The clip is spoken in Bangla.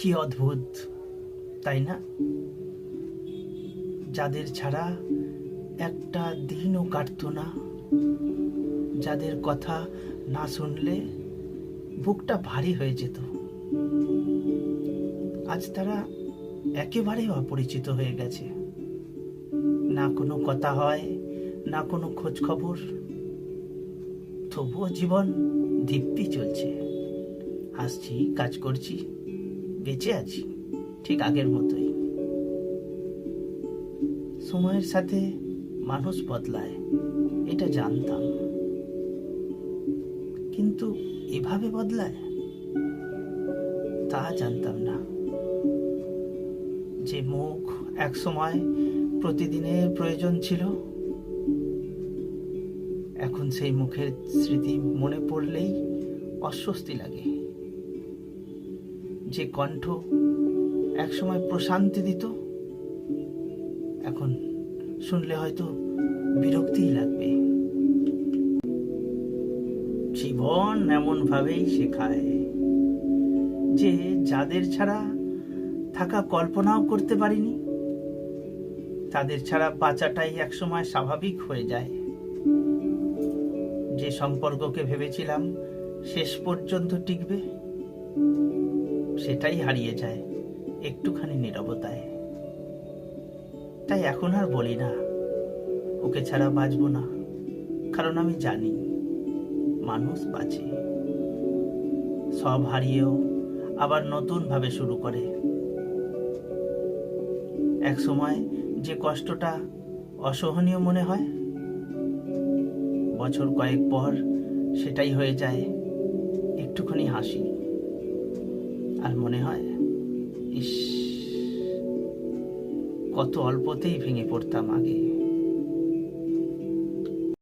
কি অদ্ভুত, তাই না? যাদের ছাড়া একটা দিনও কাটতো না। যাদের কথা না শুনলে বুকটা ভারী হয়ে যেত। আজ তারা একেবারেই অপরিচিত হয়ে গেছে। না কোনো কথা হয়, না কোনো খোঁজ খবর। তবুও জীবন দিব্যি চলছে। হাসছি কাজ করছি। বেঁচে আছি, ঠিক আগের মতোই। সময়ের সাথে মানুষ বদলায়, এটা জানতাম। কিন্তু এভাবে বদলায়, তা জানতাম না। যে মুখ একসময় প্রতিদিনের প্রয়োজন ছিল, এখন সেই মুখের স্মৃতি মনে পড়লেই অস্বস্তি লাগে। যে কণ্ঠ একসময় প্রশান্তি দিত, এখন শুনলে হয়তো বিরক্তিই লাগবে। জীবন এমন ভাবেই শেখায় যে যাদের ছাড়া থাকা কল্পনাও করতে পারিনি, তাদের ছাড়া বাঁচাটাই একসময় স্বাভাবিক হয়ে যায়। যে সম্পর্ককে ভেবেছিলাম শেষ পর্যন্ত টিকবে সেটাই হারিয়ে যায়, একটুখানি নীরবতায়। তাই এখন আর বলি না, ওকে ছাড়া বাঁচবো না, কারণ আমি জানি মানুষ বাঁচে। সব হারিয়েও আবার নতুন ভাবে শুরু করে। এক সময় যে কষ্টটা অসহনীয় মনে হয়, বছর কয়েক পর সেটাই হয়ে যায়, একটুখানি হাসি। আর মনে হয় ইস কত অল্পতেই ভেঙে পড়তাম আগে।